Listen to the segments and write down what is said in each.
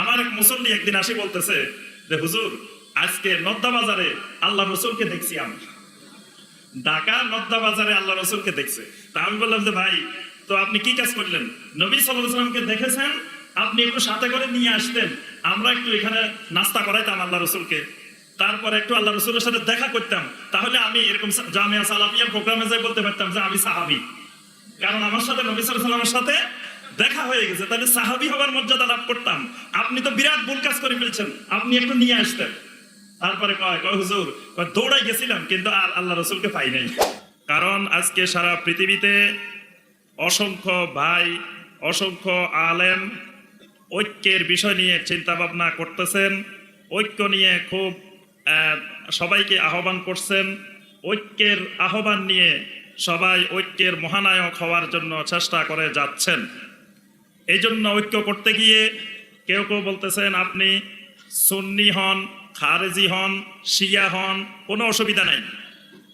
আমার এক মুসল্লি একদিন আসি বলতেছে, যে হুজুর, আজকে নদ্দা বাজারে আল্লাহ রসুলকে দেখছি আমি। ঢাকা নদ্দা বাজারে আল্লাহ রসুলকে দেখছে। তা আমি বললাম যে, ভাই, তো আপনি কি কাজ করলেন? নবী সাল্লামকে দেখেছেন, আপনি একটু সাথে করে নিয়ে আসতেন, আমরা একটু এখানে নাস্তা করাইতাম আল্লাহ রসুলকে। তারপর একটু আল্লাহ রসুলের সাথে দেখা করতাম, তাহলে আমি এরকম জামিয়া সালামিয়ার প্রোগ্রামে যাই বলতে পারতাম যে, আমি সাহাবি। কারণ আমার সাথে নবী সাল্লামের সাথে দেখা হয়ে গেছে, তাহলে সাহাবি হবার মর্যাদা লাভ করতাম। আপনি তো বিরাট ভুল কাজ করে ফেলছেন, আপনি একটু নিয়ে আসতেন। তারপরে কয় কয়, হুজুর দৌড়াই গেছিলাম, কিন্তু আর আল্লাহ রসুলকে পাই নাই। কারণ আজকে সারা পৃথিবীতে অসংখ্য ভাই, অসংখ্য আলেম ঐক্যের বিষয় নিয়ে চিন্তা ভাবনা করতেছেন, ঐক্য নিয়ে খুব সবাইকে আহ্বান করছেন। ঐক্যের আহ্বান নিয়ে সবাই ঐক্যের মহানায়ক হওয়ার জন্য চেষ্টা করে যাচ্ছেন। এই জন্য ঐক্য করতে গিয়ে কেউ কেউ বলতেছেন, আপনি সুন্নি হন, খারেজি হন, শিয়া হন, কোনো অসুবিধা নাই।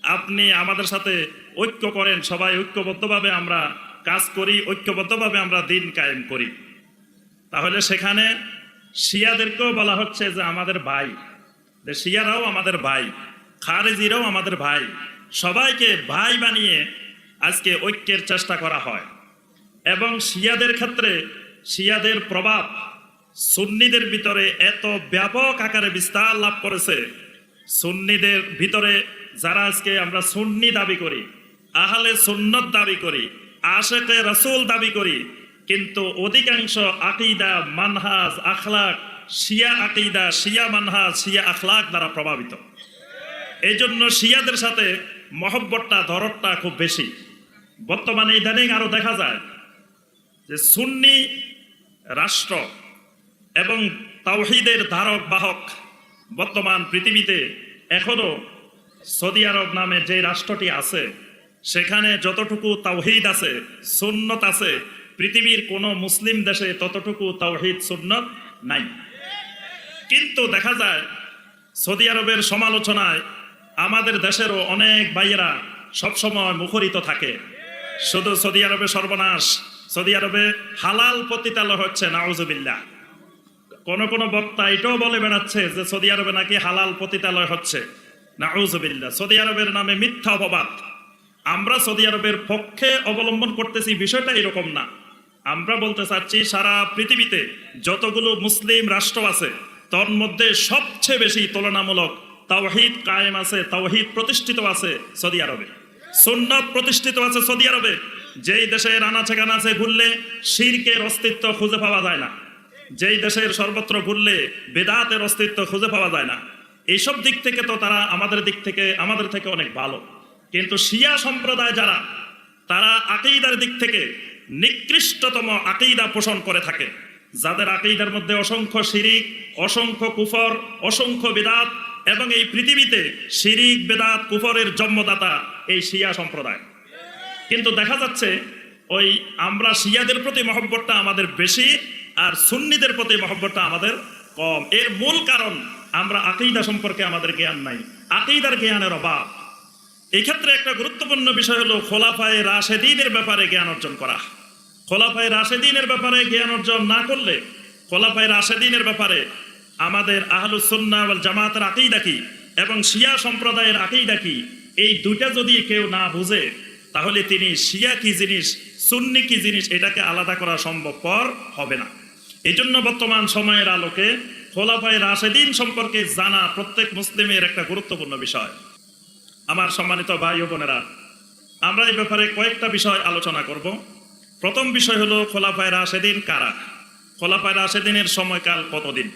আপনি আমাদের সাথে ঐক্য করেন, সবাই ঐক্যবদ্ধভাবে আমরা কাজ করি, ঐক্যবদ্ধভাবে আমরা দিন কায়েম করি। তাহলে সেখানে শিয়াদেরকেও বলা হচ্ছে যে, আমাদের ভাই। যে শিয়ারাও আমাদের ভাই, খারেজিরাও আমাদের ভাই। সবাইকে ভাই বানিয়ে আজকে ঐক্যের চেষ্টা করা হয়। এবং শিয়াদের ক্ষেত্রে শিয়াদের প্রভাব সুন্নিদের ভিতরে এত ব্যাপক আকারে বিস্তার লাভ করেছে। সুন্নিদের ভিতরে যারা আজকে আমরা সুন্নি দাবি করি, আহলে সুন্নত দাবি করি, আশেকে রসুল দাবি করি, কিন্তু অধিকাংশ আকিদা, মানহাজ, আখলাক, শিয়া আকিদা, শিয়া মানহাজ, শিয়া আখলাক দ্বারা প্রভাবিত। এই জন্য শিয়াদের সাথে মহব্বতটা ধরতটা খুব বেশি। বর্তমানে ইদানিং আরও দেখা যায় যে সুন্নি রাষ্ট্র এবং তাওহিদের ধারক বাহক বর্তমান পৃথিবীতে এখনও সৌদি আরব নামে যে রাষ্ট্রটি আছে, সেখানে যতটুকু তাওহিদ আছে, সুন্নত আছে, পৃথিবীর কোনো মুসলিম দেশে ততটুকু তাওহিদ, সুন্নত নাই। কিন্তু দেখা যায়, সৌদি আরবের সমালোচনায় আমাদের দেশেরও অনেক ভাইয়েরা সবসময় মুখরিত থাকে। শুধু সৌদি আরবে সর্বনাশ সৌদি আরবে হালাল পতিতালয় হচ্ছে, নাউজুবিল্লাহ। কোন কোন বক্তা এটাও বলে বেড়াচ্ছে যে সৌদি আরবে নাকি হালাল পতিতালয় হচ্ছে, নাউজুবিল্লাহ। সৌদি আরবের নামে মিথ্যা অপবাদ। আমরা সৌদি আরবের পক্ষে অবলম্বন করতেছি, বিষয়টা এরকম না। আমরা বলতে চাচ্ছি, সারা পৃথিবীতে যতগুলো মুসলিম রাষ্ট্র আছে, তোর মধ্যে সবচেয়ে বেশি তুলনামূলক তাওহিদ কায়েম আছে, তাওহিদ প্রতিষ্ঠিত আছে সৌদি আরবে। সুন্নত প্রতিষ্ঠিত আছে সৌদি আরবে। যেই দেশের আনাচে কানাচে ঘুরলে শিরকের অস্তিত্ব খুঁজে পাওয়া যায় না। যেই দেশের সর্বত্র ঘুরলে বেদাতের অস্তিত্ব খুঁজে পাওয়া যায় না। এইসব দিক থেকে তো তারা আমাদের দিক থেকে, আমাদের থেকে অনেক ভালো। কিন্তু শিয়া সম্প্রদায় যারা, তারা আকিদার দিক থেকে নিকৃষ্টতম আকেইদা পোষণ করে থাকে। যাদের আকেইদার মধ্যে অসংখ্য শিরিক, অসংখ্য কুফর, অসংখ্য বেদাত এবং এই পৃথিবীতে শিরিক, বেদাত, কুফরের জন্মদাতা এই শিয়া সম্প্রদায়। কিন্তু দেখা যাচ্ছে ওই আমরা শিয়াদের প্রতি মহব্বতটা আমাদের বেশি আর সুন্নিদের প্রতি মহব্বতটা আমাদের কম। এর মূল কারণ আমরা আকিদা সম্পর্কে আমাদের জ্ঞান নাই। আকিদার জ্ঞানের অভাব। এই ক্ষেত্রে একটা গুরুত্বপূর্ণ বিষয় হলো খোলাফায় রাশেদিনের ব্যাপারে জ্ঞান অর্জন করা। খোলাফায় রাশেদিনের ব্যাপারে জ্ঞান অর্জন না করলে খোলাফায় রাশেদিনের ব্যাপারে আমাদের আহলুসন্না জামাতের আকিদা কি এবং শিয়া সম্প্রদায়ের আকিদা কি? এই দুইটা যদি কেউ না বুঝে তাহলে তিনি শিয়া কি জিনিস, সুন্নি কি জিনিস, এটাকে আলাদা করা সম্ভবপর হবে না। এই জন্য বর্তমান সময়ের আলোকে খোলাফায় রাশেদিন সম্পর্কে জানা প্রত্যেক মুসলিমের একটা গুরুত্বপূর্ণ বিষয়। আমার সম্মানিত ভাই ও বোনেরা, আমরা এই ব্যাপারে কয়েকটা বিষয় আলোচনা করব। প্রথম বিষয় হলো খোলাফায় রাশেদিন কারা? খোলাফায় রাশেদিনের সময়কাল কতদিন?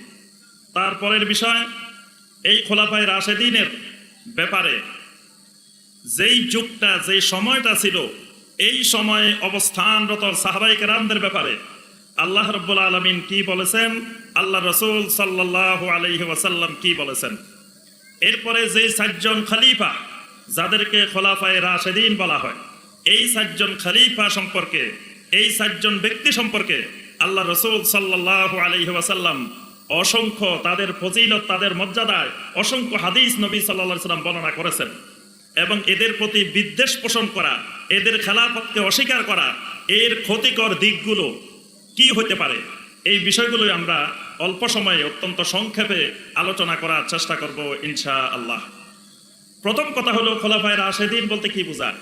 তারপরের বিষয়, এই খোলাফায় রাশেদিনের ব্যাপারে যেই যুগটা, যেই সময়টা ছিল, এই সময়ে অবস্থানরত সাহাবাই কেরামদের ব্যাপারে আল্লাহ রব্বুল আলমিন কি বলেছেন? আল্লাহ রসুল সাল্লাহ আলহি ওয়াসাল্লাম কি বলেছেন? এরপরে যে সাতজন খালিফা, যাদেরকে খোলাফায় রাশেদিন বলা হয়, এই সাতজন খালিফা সম্পর্কে, এই সাতজন ব্যক্তি সম্পর্কে আল্লাহ রসুল সাল্লাহ আলহি ওয়াসাল্লাম অসংখ্য তাদের ফজিলত, তাদের মর্যাদায় অসংখ্য হাদিস নবী সাল্লাহ সাল্লাম বর্ণনা করেছেন। এবং এদের প্রতি বিদ্বেষ পোষণ করা, এদের খেলাফতকে অস্বীকার করা, এর ক্ষতিকর দিকগুলো কি হতে পারে? এই বিষয়গুলোই আমরা অল্প সময়ে অত্যন্ত সংক্ষেপে আলোচনা করার চেষ্টা করব ইনশা আল্লাহ প্রথম কথা হলো খোলাফায় রাশেদিন বলতে কি বোঝায়?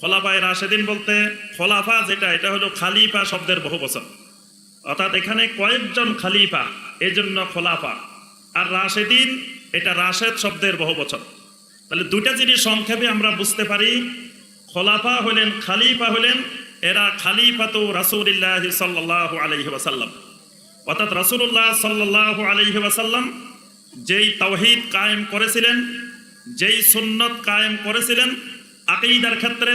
খোলাফায় রাশেদিন বলতে খোলাফা যেটা, এটা হলো খালিফা শব্দের বহু বছর অর্থাৎ এখানে কয়েকজন খালিফা এই জন্য খোলাফা। আর রাশেদিন, এটা রাশেদ শব্দের বহু বছর তাহলে দুইটা জিনিস সংক্ষেপে আমরা বুঝতে পারি। খোলাফা হলেন, খালিফা হলেন, এরা খালিফাতু রাসূলিল্লাহ সাল্লাল্লাহু আলাইহি ওয়াসাল্লাম। অর্থাৎ রাসূলুল্লাহ সাল্লাল্লাহু আলাইহি ওয়াসাল্লাম যেই তাওহীদ কায়েম করেছিলেন, যেই সুন্নত কায়েম করেছিলেন, আকীদার ক্ষেত্রে,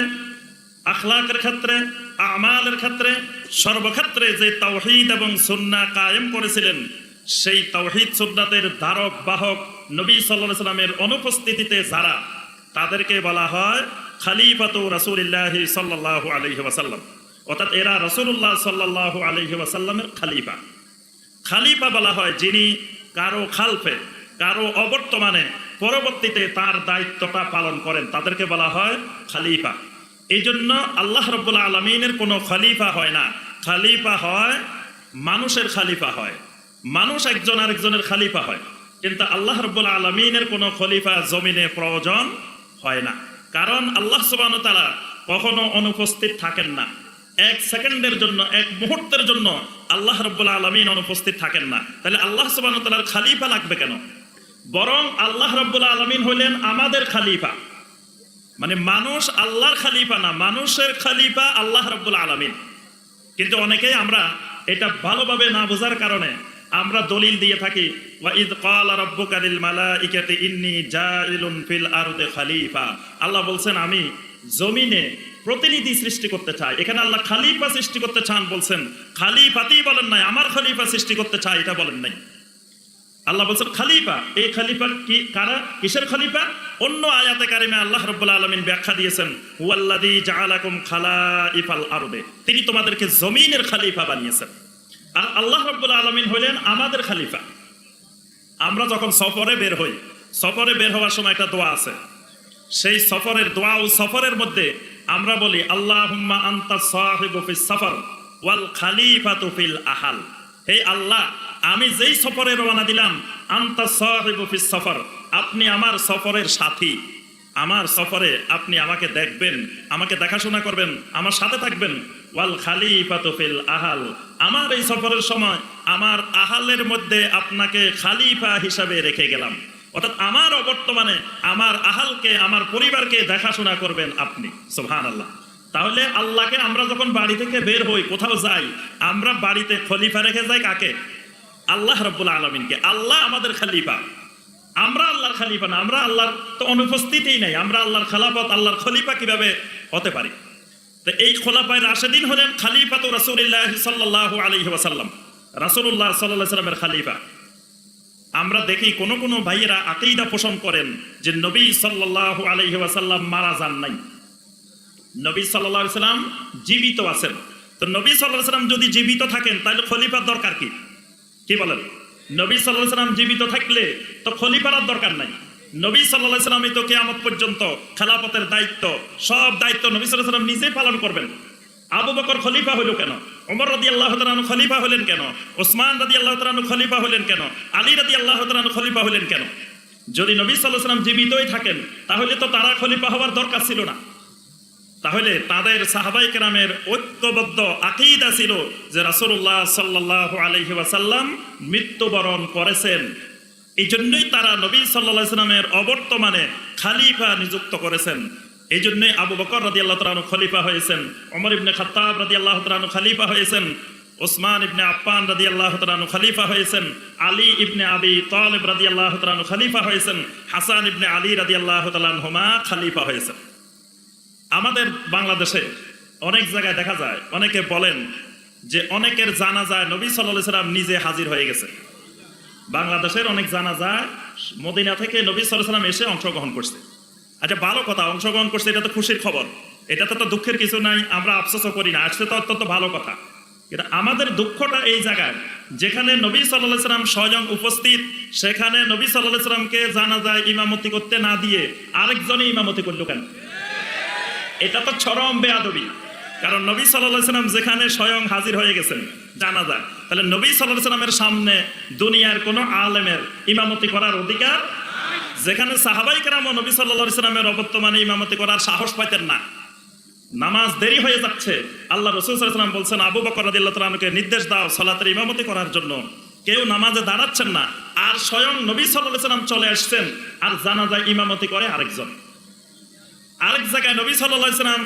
আখলাকের ক্ষেত্রে, আমালের ক্ষেত্রে, সর্বক্ষেত্রে যে তাওহীদ এবং সুন্নাহ কায়েম করেছিলেন সেই তাওহীদ সুন্নাতের ধারক, বাহক নবী আলাইহি সাল্লামের অনুপস্থিতিতে যারা, তাদেরকে বলা হয় খালিফাতু রাসূলিল্লাহ সাল্লাল্লাহু আলাইহি ওয়াসাল্লাম। অর্থাৎ এরা রাসূলুল্লাহ সাল্লাল্লাহু আলাইহি ওয়াসাল্লামের খালিফা। খালিফা বলা হয় যিনি কারও খালফে, কারও অবর্তমানে পরবর্তীতে তার দায়িত্বটা পালন করেন। তাদেরকে বলা হয় খালিফা। এই জন্য আল্লাহ রব্বুল আলমিনের কোনো খালিফা হয় না। খালিফা হয়, মানুষের খালিফা হয়। মানুষ একজন আরেকজনের খালিফা হয়। কিন্তু আল্লাহ রব্বুল আলমিনের কোনো খলিফা জমিনে প্রয়োজন হয় না। কারণ আল্লাহ সুবাহ তালা কখনো অনুপস্থিত থাকেন না। এক সেকেন্ডের জন্য, এক মুহূর্তের জন্য আল্লাহ রব্বুল আলমিন অনুপস্থিত থাকেন না। তাহলে আল্লাহ সুবাহ তালার খালিফা লাগবে কেন? বরং আল্লাহ রব্বুল আলমিন হলেন আমাদের খালিফা। মানে মানুষ আল্লাহর খালিফা না, মানুষের খালিফা আল্লাহ রব্বুল আলমিন। কিন্তু অনেকেই আমরা এটা ভালোভাবে না বোঝার কারণে আমরা দলিল দিয়ে থাকি আল্লাহ বলছেন, আমি জমিনে প্রতিনিধি সৃষ্টি করতে চাই। এখানে আল্লাহ খালিফা সৃষ্টি করতে চান বলছেন, খালিফাতেই বলেন নাই, আমার খলিফা সৃষ্টি করতে চাই এটা বলেন নাই। আল্লাহ বলছেন, খালিফা, এই খালিফা কি, কারা, কিসের খালিফা? অন্য আয়াতে কারিমে আল্লাহ রব্বুল আলমিন ব্যাখ্যা দিয়েছেন হুয়াল্লাদি জাআলাকুম খালাইফাল আরদে। তিনি তোমাদেরকে জমিনের খালিফা বানিয়েছেন। আর আল্লাহ রব্বুল আলমিন হলেন আমাদের খালিফা। আমরা যখন সফরে বের হই, সফরে বের হওয়ার সময় একটা দোয়া আছে। সেই সফরের দোয়া ও সফরের মধ্যে আমরা বলি আল্লাহ সফর ওয়াল খালিফাতু ফিল আহাল। হে আল্লাহ, আমি যেই সফরে রওনা দিলাম, আন্তা সফর। আপনি আমার সফরের সাথী। আমার সফরে আপনি আমাকে দেখবেন, আমাকে দেখাশোনা করবেন, আমার সাথে থাকবেন। ওয়াল খালিফাতু ফিল আহাল। আমার এই সফরের সময় আমার আহালের মধ্যে আপনাকে খালিফা হিসাবে রেখে গেলাম। অর্থাৎ আমার অবর্তমানে আমার আহালকে, আমার পরিবারকে দেখাশোনা করবেন আপনি। সোহান আল্লাহ তাহলে আল্লাহকে আমরা যখন বাড়ি থেকে বের হই, কোথাও যাই, আমরা বাড়িতে খলিফা রেখে যাই কাকে? আল্লাহ রব্বুল আলমিনকে। আল্লাহ আমাদের খালিফা। আমরা আল্লাহর খালিফা না, আমরা আল্লাহর তো অনুপস্থিতিই নাই। আমরা আল্লাহর খালাফত, আল্লাহর খলিফা কীভাবে হতে পারি? তো এই খোলাফায় রাশেদিন হলেন খালিফা তো রাসুলিল্লাহ সাল্লাহ আলহি ওয়াসাল্লাম রাসুল্লাহ সাল্লাহ সাল্লামের খালিফা। আমরা দেখি কোন কোন ভাইয়েরা আকিদা পোষণ করেন যে নবী সাল্লাহ আলহি ওয়াসাল্লাম মারা যান নাই। নবী সাল্লাহ সাল্লাম জীবিত আছেন। তো নবী সাল্লাহ সাল্লাম যদি জীবিত থাকেন, তাহলে খলিফার দরকার কি? কি বলেন? নবী সাল্লাহ সাল্লাম জীবিত থাকলে তো খলিফার দরকার নাই। নবী সাল্লাহ সাল্লামই তো কেয়ামত পর্যন্ত খেলাপথের দায়িত্ব, সব দায়িত্ব নবী সাল্লাহ সাল্লাম পালন করবেন। আবু বকর খলিফা হইল কেন? ওমর রাদি আল্লাহ তালানু খলিফা হলেন কেন? ওসমান রাদি আল্লাহ তালানু খলিফা হলেন কেন? আলী রাদি আল্লাহ তালানু খলিফা হলেন কেন? যদি নবী সাল্লাহ সাল্লাম জীবিতই থাকেন, তাহলে তো তারা খলিফা হওয়ার দরকার ছিল না। তাহলে তাদের সাহাবাই কেরামের ঐক্যবদ্ধ আকিদা ছিল যে রাসুল্লাহ সাল্লাহ আলহি ওয়াসাল্লাম মৃত্যুবরণ করেছেন। এই জন্যই তারা নবী সাল্লাহ সাল্লামের অবর্তমানে খালিফা নিযুক্ত করেছেন। এই জন্যই আবু বকর রাদি আল্লাহ তালু খলিফা হয়েছেন। অমর ইবনে খাত্তাব রাদি আল্লাহ তালু খালিফা হয়েছেন। ওসমান ইবনে আপ্পান রাদি আল্লাহ তালু খালিফা হয়েছেন। আলী ইবনে আবি তালেব রাদি আল্লাহ তালু খালিফা হয়েছেন। হাসান ইবনে আলী রাদি আল্লাহ তালুমা খালিফা হয়েছেন। আমাদের বাংলাদেশে অনেক জায়গায় দেখা যায়, অনেকে বলেন যে অনেকের জানা যায় নবী সাল্লাহ সাল্লাম নিজে হাজির হয়ে গেছে বাংলাদেশের অনেক জানা যায় মদিনা থেকে নবী সাল্লাহ সাল্লাম এসে অংশগ্রহণ করছে। আচ্ছা ভালো কথা, অংশগ্রহণ করছে, এটা তো খুশির খবর। এটাতে তো দুঃখের কিছু নাই, আমরা আফসোসও করি না আসলে তো অত্যন্ত ভালো কথা। কিন্তু আমাদের দুঃখটা এই জায়গায়, যেখানে নবী সাল্লাহ সাল্লাম স্বয়ং উপস্থিত, সেখানে নবী সাল্লাহ সাল্লামকে জানা যায় ইমামতি করতে না দিয়ে আরেকজনে ইমামতি করল কেন? এটা তো চরম বেয়াদবি। কারণ নবী সাল্লাহ সাল্লাম যেখানে স্বয়ং হাজির হয়ে গেছেন জানা যায় তাহলে নবী সাল্লাহ সাল্লামের সামনে দুনিয়ার কোনো আলেমের ইমামতি করার অধিকার? যেখানে সাহাবাই কেরাম নবী সাল্লাহ সাল্লামের অবর্তমানে ইমামতি করার সাহস পাইতেন না। নামাজ দেরি হয়ে যাচ্ছে। আল্লাহ রসুল সাল্লাম বলছেন, আবু বকর রাদিল্লাহকে নির্দেশ দাও সলাতের ইমামতি করার জন্য। কেউ নামাজে দাঁড়াচ্ছেন না, আর স্বয়ং নবী সাল্লাহ সাল্লাম চলে আসছেন, আর জানাজা ইমামতি করে আরেকজন। আরেক জায়গায় নবী সাল্লাহ সাল্লাম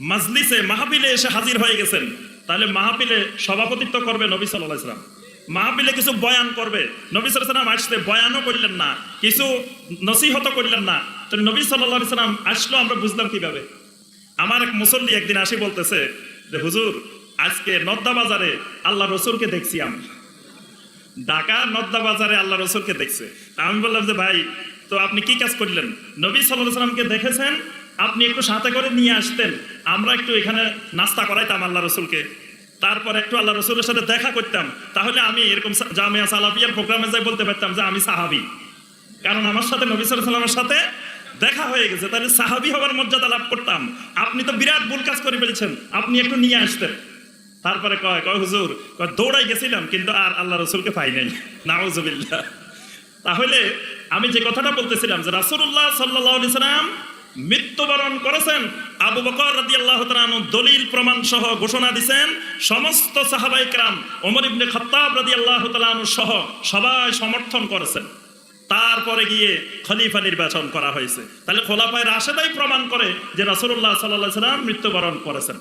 মাজলিসে মাহফিলে এসে হাজির হয়ে গেছেন। তাহলে মাহফিলে সভাপতিত্ব করবে নবী সাল্লাহ সাল্লাম। মাহফিলে কিছু বয়ান করবে। নবী সাল্লাম আসলে বয়ানও করলেন না, কিছু নসিহত করলেন না। তো নবী সাল্লাহ সাল্লাম আসলো, আমরা বুঝলাম কীভাবে? আমার এক মুসল্লি একদিন আসি বলতেছে যে, হুজুর, আজকে নদ্দা বাজারে আল্লাহ রসুলকে দেখছি আমি। ঢাকা নদ্দা বাজারে আল্লাহ রসুলকে দেখছে। আমি বললাম যে, ভাই, তো আপনি কি কাজ করলেন? নবী সাল্লাহ সাল্লামকে দেখেছেন আপনি একটু সাথে করে নিয়ে আসতেন। আমরা একটু এখানে নাস্তা করাইতাম আল্লাহ রসুলকে। তারপর একটু আল্লাহ রসুলের সাথে দেখা করতাম। তাহলে আমি এরকম জামিয়া সালাফিয়ার প্রোগ্রামে যাই বলতে পারতাম যে আমি সাহাবি। কারণ আমার সাথে নবী সাল্লাহ সাল্লামের সাথে দেখা হয়ে গেছে। তাহলে সাহাবি হবার মর্যাদা লাভ করতাম। আপনি তো বিরাট ভুল কাজ করে ফেলেছেন। আপনি একটু নিয়ে আসতেন। তারপরে কয় কয়, হুজুর, কয়, দৌড়াই গেছিলাম, কিন্তু আর আল্লাহ রসুলকে পাই নাই। নাউজুবিল্লাহ। তাহলে আমি যে কথাটা বলতেছিলাম যে রাসূলুল্লাহ সাল্লাল্লাহু আলাইহি সাল্লাম মৃত্যুবরণ করেছেন। আবু বকর রাজি আল্লাহ দলিল প্রমাণ সহ ঘোষণা দিছেন, সমস্ত সাহাবাইকরাম ওমর ইবনে খত্তাব রাজি আল্লাহ সহ সবাই সমর্থন করেছেন। তারপরে গিয়ে খলিফা নির্বাচন করা হয়েছে। তাহলে খোলাফায় রাশেদাই প্রমাণ করে যে রাসুল্লাহ সাল্লাহ সাল্লাম মৃত্যুবরণ করেছেন।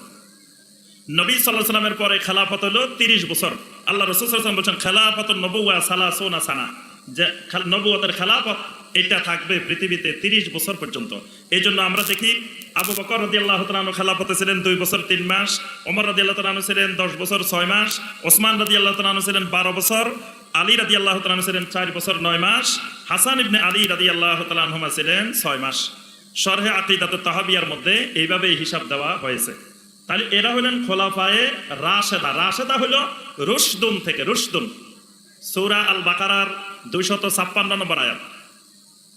নবী সাল্লাহ সাল্লামের পরে খেলাফত হলো তিরিশ বছর। আল্লাহ রসুল বলছেন, খেলাফত নবুয়া সালা সোনা। সানা যে নবুয়তের খেলাফত এটা থাকবে পৃথিবীতে তিরিশ বছর পর্যন্ত। এই জন্য আমরা দেখি আবু বকর রদি আল্লাহ তালু খেলাফতে ছিলেন দুই বছর, তিন মাস, ওমর রদি আল্লাহ তালু ছিলেন দশ বছর, ছয় মাস, ওসমান রদি আল্লাহ তালু ছিলেন বারো বছর, আলী রাদি আল্লাহ তালু ছিলেন চার বছর, নয় মাস, হাসান ইবনে আলী রাদি আল্লাহ তালুমা ছিলেন ছয় মাস। সরহে আকিদাত তাহাবিয়ার মধ্যে এইভাবে হিসাব দেওয়া হয়েছে। তাহলে এরা হলেন খোলাফায়ে রাশেদা। রাশেদা হলো রুশদুন থেকে, রুশদুন। সৌরা আল বাকারার দুইশত ছাপ্পান্ন নম্বর আয়াত।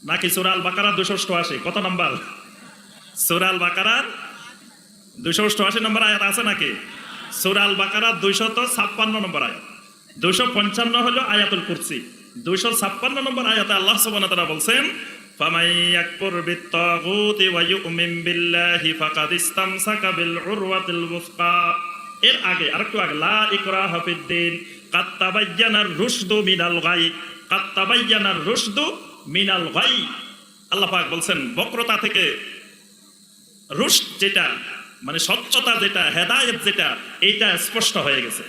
নাকি সৌরা আল বাকারার দুইশো অষ্টআশি? কত নম্বর? সৌরা আল বাকারার দুইশো অষ্টআশি নম্বর আয়াত আছে নাকি? সৌরা আল বাকারার দুইশত ছাপ্পান্ন নম্বর আয়াত। দুইশো পঞ্চান্ন হলো আয়াতুল কুরসি। দুইশো ছাপ্পান্ন নম্বর আয়াতে আল্লাহ ওয়া তাআলা বলছেন বিল এর আগে আগে, লা রুশদু মিনাল ভাই আল্লাহ পাক বলছেন, বক্রতা থেকে রুশ যেটা মানে স্বচ্ছতা যেটা, হেদায়েত যেটা, এইটা স্পষ্ট হয়ে গেছে।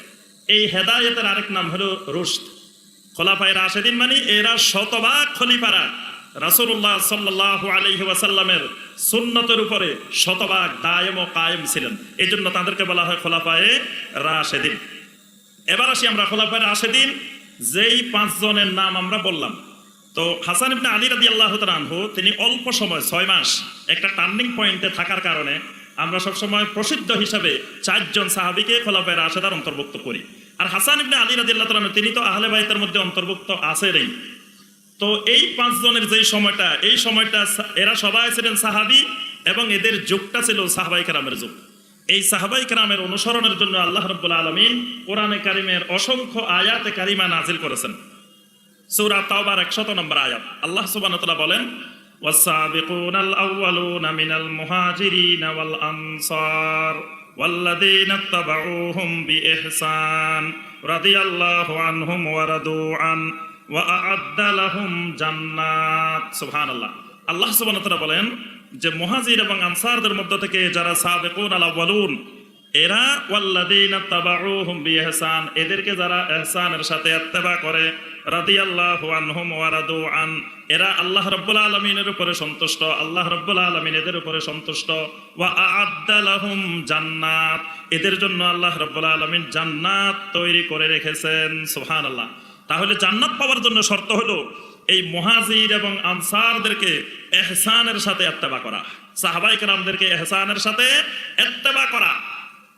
এই হেদায়েতের আরেক নাম হলো রুশদ খোলাফায় রাশেদিন মানে এরা শতভাগ খলিফারা। রাসূলুল্লাহ সাল্লাল্লাহু আলাইহি ওয়াসাল্লামের সুন্নতের উপরে শতভাগ দায়ম ও কায়েম ছিলেন। এই জন্য তাদেরকে বলা হয় খোলাফায়ে রাশেদিন। এবার আসি আমরা খোলাফায় রাশেদিন, যেই পাঁচজনের নাম আমরা বললাম। তো হাসান ইবনে আলী রাদি আল্লাহ আনহু, তিনি অল্প সময়, ছয় মাস একটা টার্নিং পয়েন্টে থাকার কারণে আমরা সবসময় প্রসিদ্ধ হিসাবে চারজন সাহাবিকে খোলাফায় রাশেদার অন্তর্ভুক্ত করি। আর হাসান ইবনে আলী রাদি আল্লাহ তালানহু তিনি তো আহলে বাইতের মধ্যে অন্তর্ভুক্ত আছেনই। তো এই পাঁচজনের যেই সময়টা, এই সময়টা এরা সবাই ছিলেন সাহাবি এবং এদের যুগটা ছিল সাহাবাই কারামের যুগ। এই সাহাবাই কারামের অনুসরণের জন্য আল্লাহ রব্বুল আলমিন কোরআনে কারিমের অসংখ্য আয়াতে কারিমা নাজিল করেছেন। সূরা তাওবার 100 নম্বর আয়াত আল্লাহ সুবহানাহু ওয়া তাআলা বলেন والسابقون الأولون من المهاجرين والأنصار والذين اتبعوهم بإحسان رضي الله عنهم ورضوا عنه وأعد لهم جنات سبحان الله আল্লাহ সুবহানাহু ওয়া তাআলা বলেন যে মুহাজির এবং আনসারদের মধ্য থেকে যারা সাবিকুন আল আউয়ালুন এরা ওয়াল্লাযীনা তাবাউহুম বিইহসান এদেরকে যারা ইহসানের সাথে ইত্তেবা করে রাদিয়াল্লাহু আনহুম ওয়া রাদু আন, এরা আল্লাহ রাব্বুল আলামিনের উপরে সন্তুষ্ট, আল্লাহ রাব্বুল আলামিন এদের উপরে সন্তুষ্ট। ওয়া আ'আদ্দা লাহুম জান্নাত, এদের জন্য আল্লাহ রাব্বুল আলামিন জান্নাত তৈরি করে রেখেছেন, সুবহানাল্লাহ। তাহলে জান্নাত পাওয়ার জন্য শর্ত হলো, এই মহাজির এবং আনসারদেরকে এহসানের সাথে এত্তেবা করা। সাহাবাই কেরামদেরকে এহসানের সাথে এত্তেবা করা।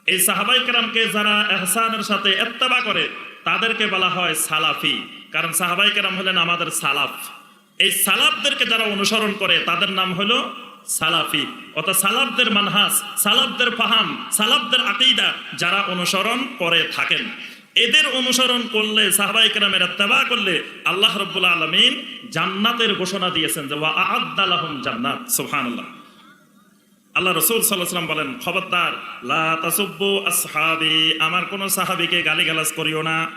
এই সাহাবাই কেরামকে যারা এহসানের সাথে এত্তেবা করে তাদেরকে বলা হয় সালাফি। কারণ সাহাবাই কেরাম হলেন আমাদের সালাফ। এই সালাফদেরকে যারা অনুসরণ করে, তাদের নাম হলো সালাফি। অর্থাৎ সালাফদের মানহাস সালাফদের ফাহাম, সালাফদের আকিদা যারা অনুসরণ করে থাকেন। এদের অনুসরণ করলে, সাহাবাই কেরামের তেবা করলে আল্লাহ রব্বুল আলমিন জান্নাতের ঘোষণা দিয়েছেন যে, ওয়া আদালাহম জান্নাত। সুবহানাল্লাহ। আল্লাহ রসুল সাল্লাহাম বলেন, খবরদার, লা তাসুব্বু আসহাবি, আমার কোন সাহাবিকে গালিগালাজ করিও না।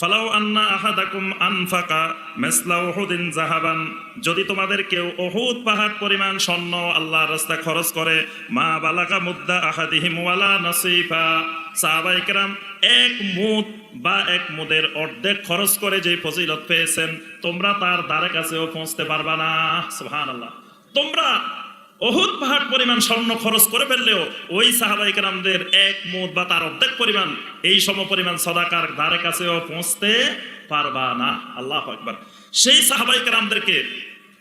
ফালাউ আন্না আহাদাকুম আনফাকা মেসলা উহুদিন জাহাবান যদি তোমাদের কেউ অহুদ পাহাড় পরিমাণ স্বর্ণ আল্লাহর রাস্তা খরচ করে, মা বালাকা মুদ্দা আহাদিহিম ওয়ালা নসিফা। সাহাবাই কেরাম এক মুদ বা এক মুদের অর্ধেক খরচ করে যে ফজিলত পেয়েছেন, তোমরা তার দ্বারে কাছেও পৌঁছতে পারবা না। সুবহানাল্লাহ। তোমরা অহুদ পাহাড় পরিমাণ স্বর্ণ খরচ করে ফেললেও ওই সাহাবাই কেরামদের এক মুদ বা তার অর্ধেক পরিমাণ, এই সম পরিমাণ সদাকার দ্বারে কাছেও পৌঁছতে পারবা না। আল্লাহ একবার সেই সাহাবাই কেরামদেরকে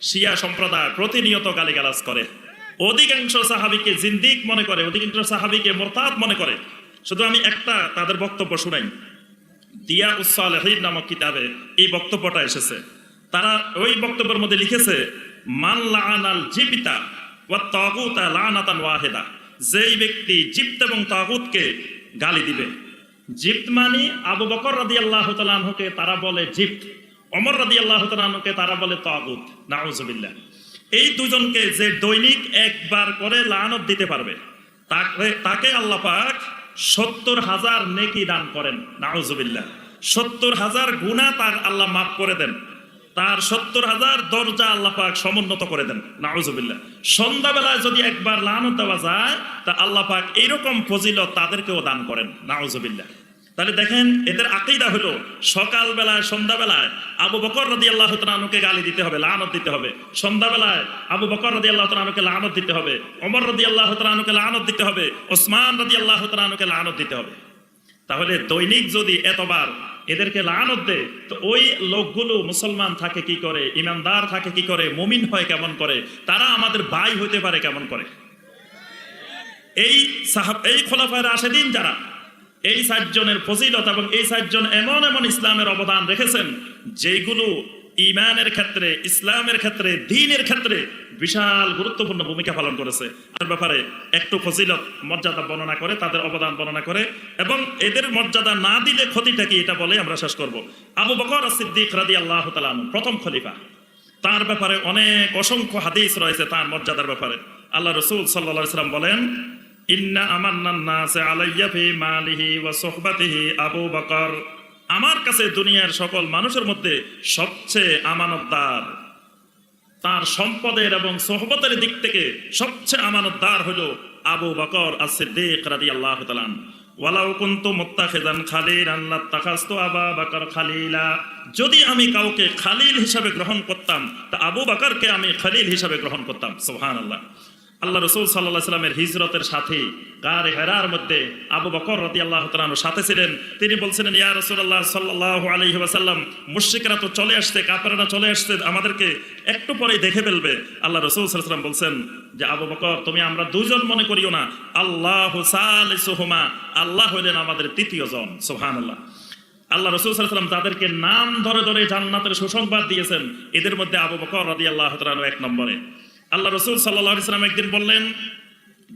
শিয়া সম্প্রদায় প্রতিনিয়ত গালিগালাজ করে। অধিকাংশ সাহাবিকে জিন্দিক মনে করে, অধিকাংশ সাহাবিকে মোরতাদ মনে করে। শুধু আমি একটা তাদের বক্তব্য শুনাই। দিয়া উসালহিদ নামক কিতাবে এই বক্তব্যটা এসেছে। তারা ওই বক্তব্যের মধ্যে লিখেছে, মান লাআনাল জিবিতা তাগুতা লানাতান ওয়াহিদা। যেই ব্যক্তি জিপ্ত এবং তাগুতকে গালি দিবে। জিপ্ত মানে আবু বকর রাদিয়াল্লাহু তাআলা আনহুকে তারা বলে জিপ্ত। ওমর রাদিয়াল্লাহু তাআলা আনহুকে তারা বলে তাগুত। নাউজুবিল্লাহ। এই দুজনকে যে দৈনিক একবার করে লানত দিতে পারবে, তাকে তাকে আল্লাহ পাক সত্তর হাজার নেকি দান করেন। নাউজুবিল্লাহ। সত্তর হাজার গুণা তার আল্লাহ মাফ করে দেন। তার সত্তর হাজার দরজা আল্লাহ পাক সমুন্নত করে দেন। নাউজুবিল্লাহ। সন্ধ্যাবেলায় যদি একবার লানত দেওয়া যায়, তা আল্লাহ পাক এইরকম ফজিলত তাদেরকেও দান করেন। নাউজুবিল্লাহ। তাহলে দেখেন, এদের আকিদা হলো, সকালবেলায়, সন্ধ্যাবেলায় আবু বকর রদি আল্লাহ তালুকে গালি দিতে হবে, লানত দিতে হবে। সন্ধ্যাবেলায় আবু বকর রদি আল্লাহ তালুকে লানত দিতে হবে অমর রদি আল্লাহ তালুকে লানত দিতে হবে, ওসমান রদি আল্লাহ তালুকে লানত দিতে হবে। তাহলে দৈনিক যদি এতবার এদেরকে লানত দে। তো ওই লোকগুলো মুসলমান থাকে কি করে? ইমানদার থাকে কি করে? মুমিন হয় কেমন করে? তারা আমাদের ভাই হইতে পারে কেমন করে? এই সাহাব, এই খোলাফায় রাশেদিন যারা, এই সাতজনের ফজিলত এবং এই সাতজন এমন এমন ইসলামের অবদান রেখেছেন যেগুলো ইমানের ক্ষেত্রে, ইসলামের ক্ষেত্রে, দিনের ক্ষেত্রে বিশাল গুরুত্বপূর্ণ ভূমিকা পালন করেছে। তার ব্যাপারে একটু ফজিলত, মর্যাদা বর্ণনা করে, তাদের অবদান বর্ণনা করে এবং এদের মর্যাদা না দিলে ক্ষতিটা কি এটা বলে আমরা শেষ করব। আবু বকর সিদ্দিক রাদি আল্লাহ তালানু প্রথম খলিফা। তার ব্যাপারে অনেক অসংখ্য হাদিস রয়েছে তার মর্যাদার ব্যাপারে। আল্লাহ রসুল সাল্লা সাল্লাম বলেন, ইন্না আমার নান্না আলাইয়া ফি মালিহি ওয়া সুহবাতিহি আবু বকর। আমার কাছে দুনিয়ার সকল মানুষের মধ্যে সবচেয়ে আমানতদার। তার সম্পদের এবং সোহবতের দিক থেকে সবচেয়ে আমানতদার হলো আবু বকর আর সিদ্দিক রাদিয়াল্লাহু তাআলা ওয়ালাউ কুনতু যদি আমি কাউকে খালিল হিসাবে গ্রহণ করতাম, তা আবু বকরকে আমি খালিল হিসাবে গ্রহণ করতাম। সুবহানাল্লাহ। আল্লাহ রসুল সাল্লাহ সাল্লামের হিজরতের সাথে গার হেরার মধ্যে আবু বকর রদি আল্লাহ তালানোর সাথে ছিলেন। তিনি বলছিলেন, ইয়া রসুল্লাহ সাল্লাহ আলহি ওয়াসাল্লাম, মুশ্রিকরা তো চলে আসছে কাপড়েরা চলে আসছে, আমাদেরকে একটু পরেই দেখে ফেলবে। আল্লাহ রসুল সাল্লাম বলছেন, যে আবু বকর, তুমি আমরা দুজন মনে করিও না, আল্লাহ সালিসুহুমা, আল্লাহ হইলেন আমাদের তৃতীয় জন। সোহান আল্লাহ আল্লাহ রসুল সাল্লাম তাদেরকে নাম ধরে ধরে জান্নাতের সুসংবাদ দিয়েছেন। এদের মধ্যে আবু বকর রদি আল্লাহ এক নম্বরে। আল্লাহ রসুল সাল্লাহ ইসলাম একদিন বললেন,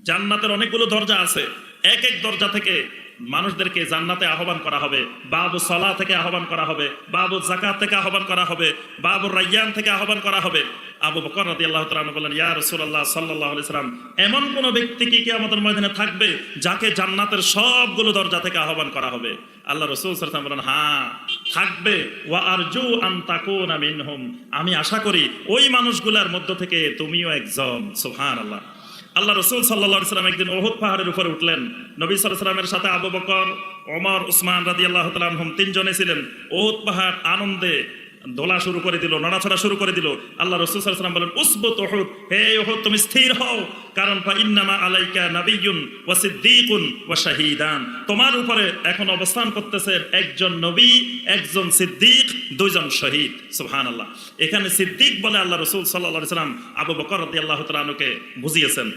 জান্নাতের অনেকগুলো দরজা আছে। এক এক দরজা থেকে মানুষদেরকে জান্নাতে আহ্বান করা হবে। বাবু সলা থেকে আহ্বান করা হবে। বাবু জাকাত থেকে আহ্বান করা হবে। বাবু রাইয়ান থেকে আহ্বান করা হবে। আবু বকর রাদি আল্লাহ তালন বললেন, ইয়া রসুল্লাহ সাল্লাহ ইসলাম এমন কোন ব্যক্তি কি কি আমাদের ময়দানে থাকবে যাকে জান্নাতের সবগুলো দরজা থেকে আহ্বান করা হবে? আল্লাহ রসুল সাল্লাম বলেন হ্যাঁ থাকবে। ওয়া আরজু আন তাকুনা মিনহুম। আমি আশা করি ওই মানুষগুলার মধ্য থেকে তুমিও একজন, সুবহানাল্লাহ। আল্লাহ আল্লাহ রসুল সাল্লা সাল্লাম একদিন ওহুদ পাহাড়ের উপরে উঠলেন। নবী সাল্লামের সাথে আবু বকর, ওমর, উসমান রাদি আল্লাহ তালাম তিনজনে ছিলেন। ওহুদ পাহাড় আনন্দে দোলা শুরু করে দিল নড়াছড়া শুরু করে দিল। আল্লাহ রসুল সাল্লাম বলেন উসবত ওহুদ হে ওহুদ তুমি স্থির হও। কারণ ইন্নামা আলাইকা নাবিয়ুন ওয়া সিদ্দিকুন ওয়া শাহিদান। তোমার উপরে এখন অবস্থান করতেছে একজন নবী, একজন সিদ্দিক, দুইজন শহীদ। সুবহানাল্লাহ। এখানে সিদ্দিক বলে আল্লাহ রসুল সাল্লাহ সাল্লাম আবু বকর রদি আল্লাহ তালুকে বুঝিয়েছেন।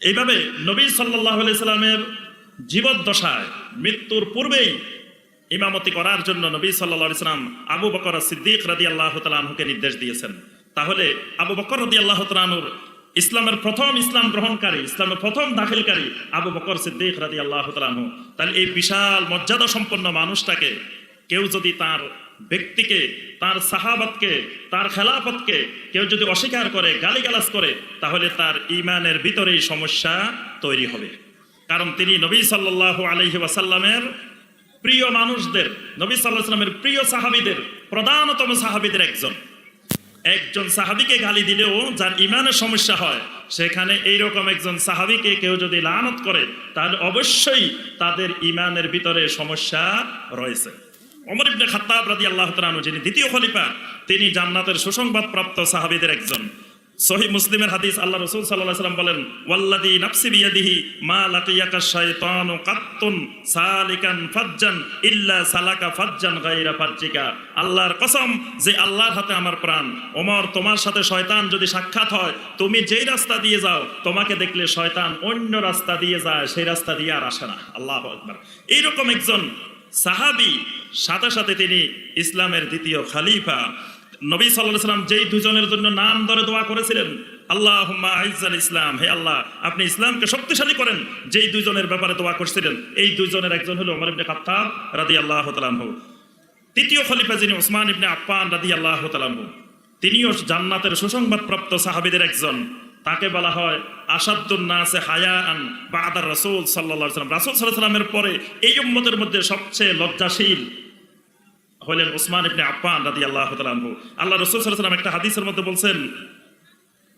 এইভাবে নবী সাল্লাহ সাল্লামের জীবদ্দশায়, মৃত্যুর পূর্বেই ইমামতি করার জন্য নবী সাল্লা ইসলাম আবু বকর সিদ্দিক রাদি আল্লাহ তালুকে নির্দেশ দিয়েছেন। তাহলে আবু বকর রদি আল্লাহ তালুর ইসলামের প্রথম ইসলাম গ্রহণকারী, ইসলামের প্রথম দাখিলকারী আবু বকর সিদ্দিক রাদি আল্লাহ তালানহু তাহলে এই বিশাল মর্যাদা সম্পন্ন মানুষটাকে কেউ যদি তার ব্যক্তিকে, তার সাহাবাতকে, তার খেলাফতকে কেউ যদি অস্বীকার করে, গালিগালাজ করে, তাহলে তার ইমানের ভিতরেই সমস্যা তৈরি হবে। কারণ তিনি নবী সাল্লাহ আলহি ওয়াসাল্লামের প্রিয় মানুষদের, নবী সাল্লাহ সাল্লামের প্রিয় সাহাবিদের, প্রধানতম সাহাবিদের একজন। একজন সাহাবিকে গালি দিলেও যার ইমানের সমস্যা হয়, সেখানে এইরকম একজন সাহাবিকে কেউ যদি লানত করে, তাহলে অবশ্যই তাদের ইমানের ভিতরে সমস্যা রয়েছে। অমর ইবনে খাত্তাব রাদি আল্লাহ যিনি দ্বিতীয় খলিফা, তিনি জান্নাতের সুসংবাদ প্রাপ্ত সাহাবিদের একজন। সহি মুসলিমের হাদিস আল্লাহ রসুল সাল্লাম বলেন ওয়াল্লাদি নাফসি বিয়াদিহি মা লাকিয়াকা কাত্তুন সালিকান ফাজ্জান ইল্লা সালাকা ফাজ্জান গায়রা ফাজ্জিকা। আল্লাহর কসম যে আল্লাহর হাতে আমার প্রাণ। ওমর, তোমার সাথে শয়তান যদি সাক্ষাৎ হয়, তুমি যেই রাস্তা দিয়ে যাও, তোমাকে দেখলে শয়তান অন্য রাস্তা দিয়ে যায়, সেই রাস্তা দিয়ে আর আসে না। আল্লাহ আকবার। এইরকম একজন সাহাবি, সাথে সাথে তিনি ইসলামের দ্বিতীয় খালিফা। নবী সাল্লাহ সাল্লাম যেই দুজনের জন্য নাম ধরে দোয়া করেছিলেন আল্লাহ আইজাল ইসলাম, হে আল্লাহ, আপনি ইসলামকে শক্তিশালী করেন। যেই দুজনের ব্যাপারে দোয়া করছিলেন, এই দুজনের একজন হলো ওমর ইবনে খাত্তাব রাদি আল্লাহ তালামহু তৃতীয় খলিফা যিনি ওসমান ইবনে আপ্পান রাদি আল্লাহ তালামহু তিনিও জান্নাতের সুসংবাদপ্রাপ্ত সাহাবিদের একজন। তাকে বলা হয় আসাদুন্নাসে হায়ান বা আদার রসুল সাল্লাহ সাল্লাম। রাসুল সাল্লাহ সাল্লামের পরে এই উম্মতের মধ্যে সবচেয়ে লজ্জাশীল হলেন ওসমান ইবনে আফান রাদি আল্লাহ তালু আল্লাহ রসুল আলাইহি একটা হাদিসের মধ্যে বলছেন,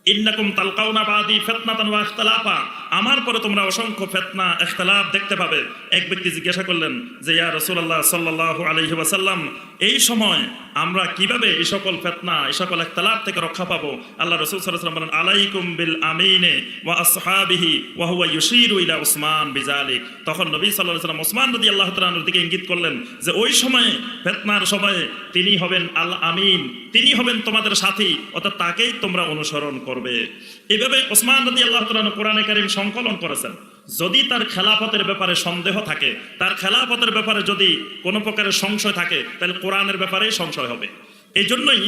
ইন্নাকুম তালকাউনা বাদি ফিতনাতান ওয়া ইখতিলাফা। আমার পরে তোমরা অসংখ্য ফিতনা ইখতিলাফ দেখতে পাবে। এক ব্যক্তি জিজ্ঞাসা করলেন যে, ইয়া রাসূলুল্লাহ সাল্লাল্লাহু আলাইহি ওয়াসাল্লাম, এই সময় আমরা কীভাবে এই সকল ফিতনা, এই সকল ইখতিলাফ থেকে রক্ষা পাবো? আল্লাহ রসুল ওয়াসাল্লাম বলেন, আলাইকুম বিল আমিনে ওয়া আসহাবিহি ওয়া হুয়া ইউশিরু উসমান বিজালিক। তখন নবী সাল্লাহ ওয়াসাল্লাম ওসমান রাদিয়াল্লাহু তাআলার দিকে ইঙ্গিত করলেন যে, ওই সময়ে, ফিতনার সময়ে তিনি হবেন আল আমিন, তিনি হবেন তোমাদের সাথী, অর্থাৎ তাকেই তোমরা অনুসরণ করবে। এভাবে ওসমান রাদি আল্লাহ তালন কোরআনে কারিম সংকলন করেছেন। যদি তার খেলাফতের ব্যাপারে সন্দেহ থাকে, তার খেলাফতের ব্যাপারে যদি কোনো প্রকারের সংশয় থাকে, তাহলে কোরআনের ব্যাপারেই সংশয় হবে। এই জন্যই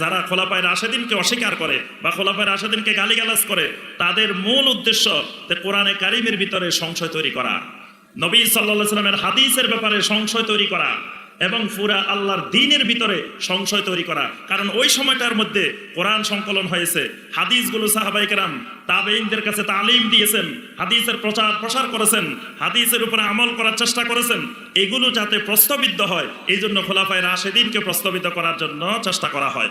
যারা খোলাপায় রাশেদিনকে অস্বীকার করে বা খোলাপায় রাশেদিনকে গালিগালাজ করে, তাদের মূল উদ্দেশ্য যে কোরআনে কারিমের ভিতরে সংশয় তৈরি করা। নবী সাল্লাহ সাল্লামের হাদিসের ব্যাপারে সংশয় তৈরি করা। এবং পুরা আল্লাহর দিনের ভিতরে সংশয় তৈরি করা। কারণ ওই সময়টার মধ্যে কোরআন সংকলন হয়েছে। হাদিসগুলো সাহাবাইকেরাম তাবেইনদের কাছে তালিম দিয়েছেন, হাদিসের প্রচার প্রসার করেছেন, হাদিসের উপরে আমল করার চেষ্টা করেছেন। এগুলো যাতে প্রস্তাবিত হয় এই জন্য খোলাফায় রাশেদিনকে প্রস্তাবিত করার জন্য চেষ্টা করা হয়।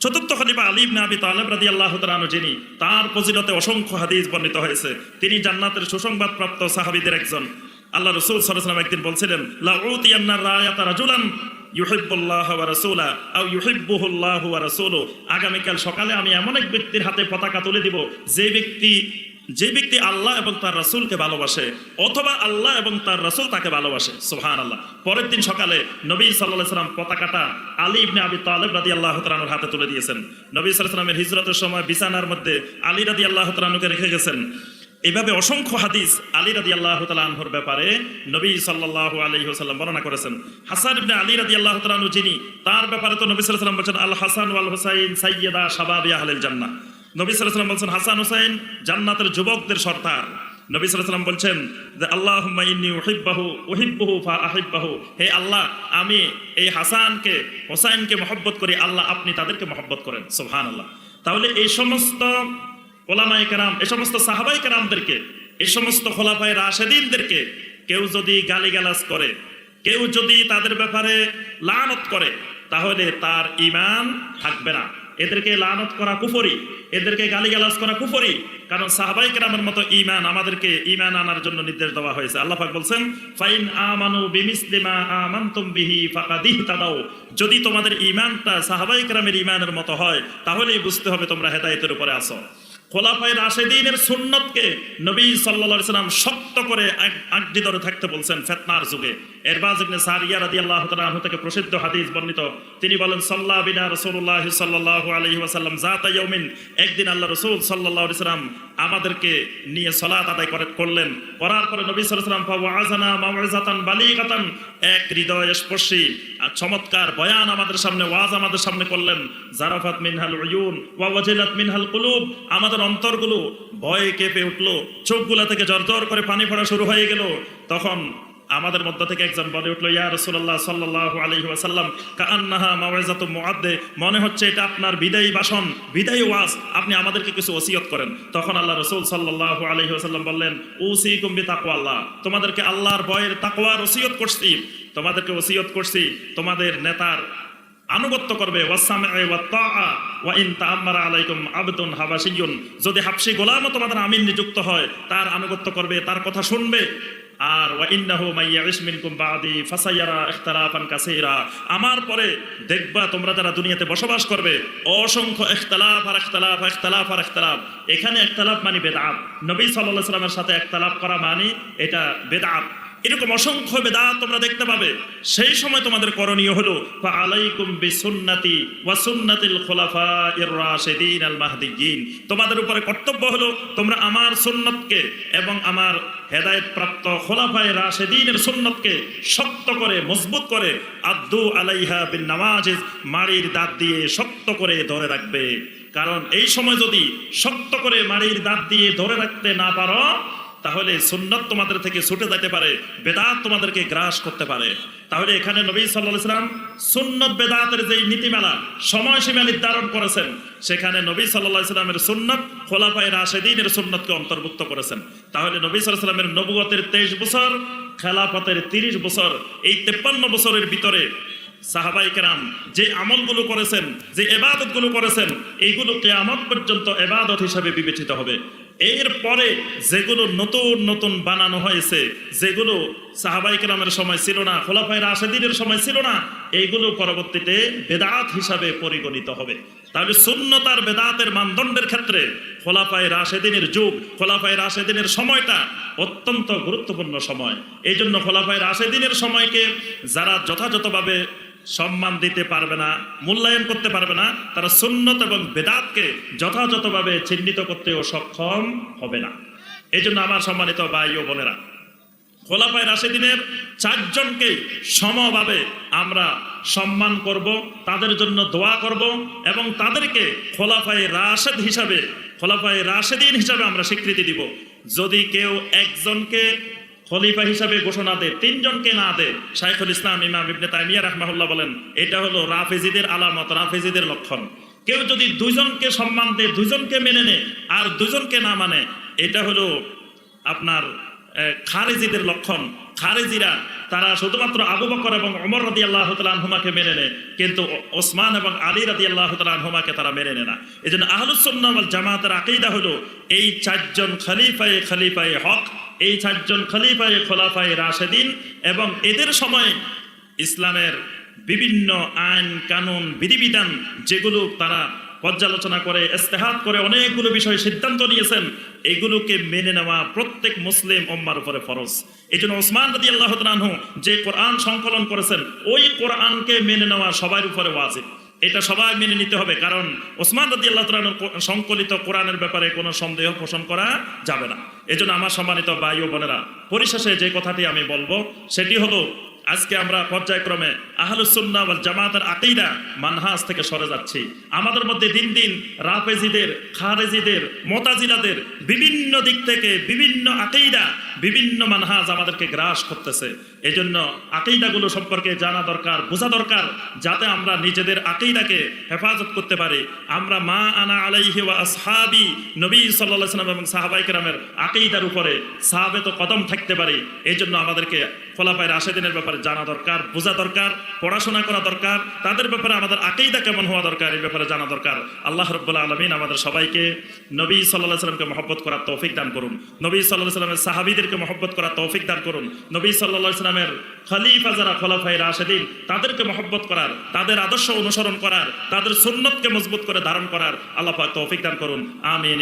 চতুর্থ খলিফা আলী ইবনে আবি তালেব রাদি আল্লাহ তালানু যিনি তার ফজিলতে অসংখ্য হাদিস বর্ণিত হয়েছে। তিনি জান্নাতের সুসংবাদপ্রাপ্ত সাহাবিদের একজন। আল্লাহ রসুল সাল্লাম একদিন বলছিলেন আগামীকাল সকালে আমি এমন এক ব্যক্তির হাতে পতাকা তুলে দিব, যে ব্যক্তি যে ব্যক্তি আল্লাহ এবং তার রাসূলকে ভালোবাসে অথবা আল্লাহ এবং তার রাসূল তাকে ভালোবাসে। সুবহান আল্লাহ পরের দিন সকালে নবী সাল্লাহ পতাকাটা আলী ইবনে আবি তালেব রাদি আল্লাহ হাতে তুলে দিয়েছেন। নবী সাল্লাহ সাল্লামের হিজরতের সময় বিছানার মধ্যে আলী রাদি আল্লাহ রেখে গেছেন। এইভাবে অসংখ্য হাদিস আলী রাদি আল্লাহ তালাহুর ব্যাপারে নবী সাল্লাহ আলহি সাল্লাম বর্ণনা করেছেন। হাসান ইবনে আলী রাদি আল্লাহ তালাহু যিনি, তার ব্যাপারে তো নবী সাল্লাম বলছেন আল হাসান ওয়াল হুসাইন সাইয়দা শাবাবিয়া আহলেল জান্না নবী সাল্লাম বলছেন, হাসান হুসাইন জান্নাতের যুবকদের সর্দার। নবী সাল্লাম বলছেন যে আল্লাহ উহিব্বাহু, উহিব্বহু ফা আহিব্বাহু। হে আল্লাহ, আমি এই হাসানকে, হোসাইনকে মহব্বত করি, আল্লাহ আপনি তাদেরকে মহব্বত করেন। সোহান আল্লাহ তাহলে এই সমস্ত ওলামাই কেরাম, এ সমস্ত সাহাবাই কেরামদেরকে এই সমস্ত খোলাফাই রাশেদিনদেরকে কেউ যদি গালিগালাজ করে, কেউ যদি তাদের ব্যাপারে লানত করে, তাহলে তার ইমান থাকবে না। এদেরকে লানত করা কুফরি, এদেরকে গালিগালাজ করা কুফরি, কারণ সাহাবাই কেরামের মতো ইমান আমাদেরকে ইমান আনার জন্য নির্দেশ দেওয়া হয়েছে। আল্লাহ পাক বলছেন, ফাইন আমানু বিমিসলিমা আমানতুম বিহি ফাকাদিহ তাদাও যদি তোমাদের ইমানটা সাহাবাই কেরামের ইমানের মতো হয়, তাহলেই বুঝতে হবে তোমরা হেদায়েতের উপরে আসো রাশেদিনের সুন্নতকে নবী সাল্লা সাল্লাম শক্ত করে ধরে থাকতে বলছেন ফেতনার যুগে। এরবাজ ইবনে সারিয়া তাআলা আনহু থেকে প্রসিদ্ধ হাদিস বর্ণিত। তিনি বলেন, সাল্লা বিনা আলাইহি ওয়াসাল্লাম যাতা ইয়াউমিন। একদিন আল্লাহ রাসূল আলাইহি সাল্লাম আমাদেরকে নিয়ে আদায় করে করলেন। করার পরে নবী সাল্লাম মাউইজাতান বালিগাতান, এক হৃদয় স্পর্শী চমৎকার বয়ান আমাদের সামনে, ওয়াজ আমাদের সামনে করলেন। জারাফাত মিনহাল উয়ুন, ওয়া ওয়াজিলাত মিনহাল কুলুব। আমাদের সাহাবাদের অন্তরগুলো ভয়ে কেঁপে উঠল। চোখগুলা থেকে জর্জর করে পানি পড়া শুরু হয়ে গেল। তখন আমাদের মধ্য থেকে একজন বলে উঠল, ইয়া রসুল্লাহ সাল্লাহ আলহি ওয়াসাল্লাম কান্নাহা মাওয়াজাত মুআদ্দে। মনে হচ্ছে এটা আপনার বিদায়ী ভাষণ বিদায়ী ওয়াজ। আপনি আমাদেরকে কিছু ওসিয়ত করেন। তখন আল্লাহ রসুল সাল্লাহ আলহি ওয়াসাল্লাম বললেন উসি কুম্বি তাকওয়া আল্লাহ তোমাদেরকে আল্লাহর ভয়ের তাকওয়ার ওসিয়ত করছি। তোমাদেরকে ওসিয়ত করছি। তোমাদের নেতার আনুগত্য করবে। যদি হাবশী গোলামও তোমাদের আমিন নিযুক্ত হয়, তার আনুগত্য করবে, তার কথা শুনবে। আর আমার পরে দেখবা তোমরা যারা দুনিয়াতে বসবাস করবে, অসংখ্য ইখতিলাফ আর ইখতিলাফ ইখতিলাফ আর ইখতিলাফ। এখানে ইখতিলাফ মানে বেদআত। নবী আলাইহি সাল্লামের সাথে ইখতিলাফ করা মানে এটা বেদআত। এরকম অসংখ্য বেদাত তোমরা দেখতে পাবে। সেই সময় তোমাদের করণীয় হলো তোমাদের উপরে কর্তব্য হলো, তোমরা আমার সুন্নতকে এবং আমার হেদায়েত প্রাপ্ত খোলাফায়ে রাশেদিনের সুন্নতকে শক্ত করে, মজবুত করে আব্দু আলাইহা বিন নামাজিজ মাড়ির দাঁত দিয়ে শক্ত করে ধরে রাখবে। কারণ এই সময় যদি শক্ত করে মাড়ির দাঁত দিয়ে ধরে রাখতে না পারো তাহলে সুন্নত তোমাদের থেকে ছুটে যেতে পারে, বেদাত তোমাদেরকে গ্রাস করতে পারে। তাহলে এখানে নবী সাল্লাহ সাল্লাম সুন্নত বেদাতের যেই নীতিমালা, সময়সীমা নির্ধারণ করেছেন, সেখানে নবী সাল্লাহ সাল্লামের সুন্নত খোলাফায় রাশেদিনের সুন্নতকে অন্তর্ভুক্ত করেছেন। তাহলে নবী সাল্লাহ সাল্লামের নবুয়তের তেইশ বছর, খেলাফতের তিরিশ বছর, এই তেপ্পান্ন বছরের ভিতরে সাহাবাই কেরাম যে আমলগুলো করেছেন, যে এবাদতগুলো করেছেন এইগুলো কেয়ামত পর্যন্ত এবাদত হিসাবে বিবেচিত হবে। এরপরে যেগুলো নতুন নতুন বানানো হয়েছে, যেগুলো সাহাবাই কেরামের সময় ছিল না খোলাফাই রাশেদিনের সময় ছিল না, এইগুলো পরবর্তীতে বেদাত হিসাবে পরিগণিত হবে। তাহলে শূন্যতার বেদাতের মানদণ্ডের ক্ষেত্রে খোলাফাই রাশেদিনের যুগ খোলাফাই রাশেদিনের সময়টা অত্যন্ত গুরুত্বপূর্ণ সময়। এই জন্য খোলাফাই রাশেদিনের সময়কে যারা যথাযথভাবে সম্মান দিতে পারবে না, মূল্যায়ন করতে পারবে না, তারা সুন্নত এবং বেদাতকে যথাযথভাবে চিহ্নিত করতেও সক্ষম হবে না। এই জন্য আমার সম্মানিত ভাই ও বোনেরা, খোলাফায় রাশেদিনের চারজনকে সমভাবে আমরা সম্মান করব, তাদের জন্য দোয়া করব এবং তাদেরকে খোলাফায় রাশেদ হিসাবে, খোলাফায় রাশেদিন হিসাবে আমরা স্বীকৃতি দিব। যদি কেউ একজনকে খলিফা হিসাবে ঘোষণা দেয় তিনজনকে না দেয় শাইখুল ইসলাম, ইমাম ইবনে তাইমিয়া রাহমাহুল্লাহ বলেন, এটা হলো রাফেজিদের আলামত, রাফেজিদের লক্ষণ। কেউ যদি দুইজনকে সম্মান দেয় দুইজনকে মেনে নেয় আর দুজনকে না মানে এটা হলো আপনার খারেজিদের লক্ষণ। খারেজিরা, তারা শুধুমাত্র আবু বকর এবং অমর রাদি আল্লাহ আনহুমাকে মেনে নেয় কিন্তু ওসমান এবং আলী রাদি আল্লাহ আনহুমাকে তারা মেনে নেয় না। এই জন্য আহলুসন্না ওয়াল জামাতের আকিদা হলো, এই চারজন খলিফায়ে খলিফায়ে হক এই চারজন খলিফায়ে খোলাফায়ে রাশেদিন এবং এদের সময় ইসলামের বিভিন্ন আইন, কানুন, বিধিবিধান যেগুলো তারা পর্যালোচনা করে ইস্তেহাত করে, অনেকগুলো বিষয়ে সিদ্ধান্ত নিয়েছেন, এগুলোকে মেনে নেওয়া প্রত্যেক মুসলিম ওম্মার উপরে ফরজ। এই জন্য ওসমান রাদি আল্লাহ যে কোরআন সংকলন করেছেন, ওই কোরআনকে মেনে নেওয়া সবার উপরে ওয়াজিব। এটা সবাই মেনে নিতে হবে, কারণ ওসমান রদি আল্লাহ সংকলিত কোরআনের ব্যাপারে কোনো সন্দেহ পোষণ করা যাবে না। এজন্য আমার সম্মানিত ভাই ও বোনেরা, পরিশেষে যে কথাটি আমি বলব, সেটি হলো আজকে আমরা পর্যায়ক্রমে ওয়াল জামাতের আকিদা মানহাজ থেকে সরে যাচ্ছি। আমাদের মধ্যে দিন দিন রাফেজিদের, খারেজিদের, মোতাজিলাদের বিভিন্ন দিক থেকে বিভিন্ন আকিদা, বিভিন্ন মানহাজ আমাদেরকে গ্রাস করতেছে। এই জন্য আকিদাগুলো সম্পর্কে জানা দরকার, বোঝা দরকার, যাতে আমরা নিজেদের আকিদাকে হেফাজত করতে পারি। আমরা মা আনা আলাইহি ওয়া আসহাবি নবী আলাইহি সাল্লাম এবং সাহাবাই কেরামের আকিদার উপরে সাহাবেত কদম থাকতে পারি। এই জন্য আমাদেরকে খোলাফায় রাশেদিনের ব্যাপারে জানা দরকার, বোঝা দরকার, পড়াশোনা করা দরকার, তাদের ব্যাপারে আমাদের আকেইদা কেমন হওয়া দরকার, এই ব্যাপারে জানা দরকার। আল্লাহ রব্বুল্লাহ আলমিন আমাদের সবাইকে নবী সাল্লাহ সাল্লামকে মহব্বত করার তৌফিক দান করুন। নবী সাল্লাহ সাল্লামের সাহাবিদেরকে মহব্বত করার তৌফিক দান করুন। নবী সাল্লাহ সাল্লামের খলিফা যারা খোলাফাই রাশেদিন, তাদেরকে মহব্বত করার, তাদের আদর্শ অনুসরণ করার, তাদের সুন্নতকে মজবুত করে ধারণ করার আল্লাহ তৌফিক দান করুন। আমিন।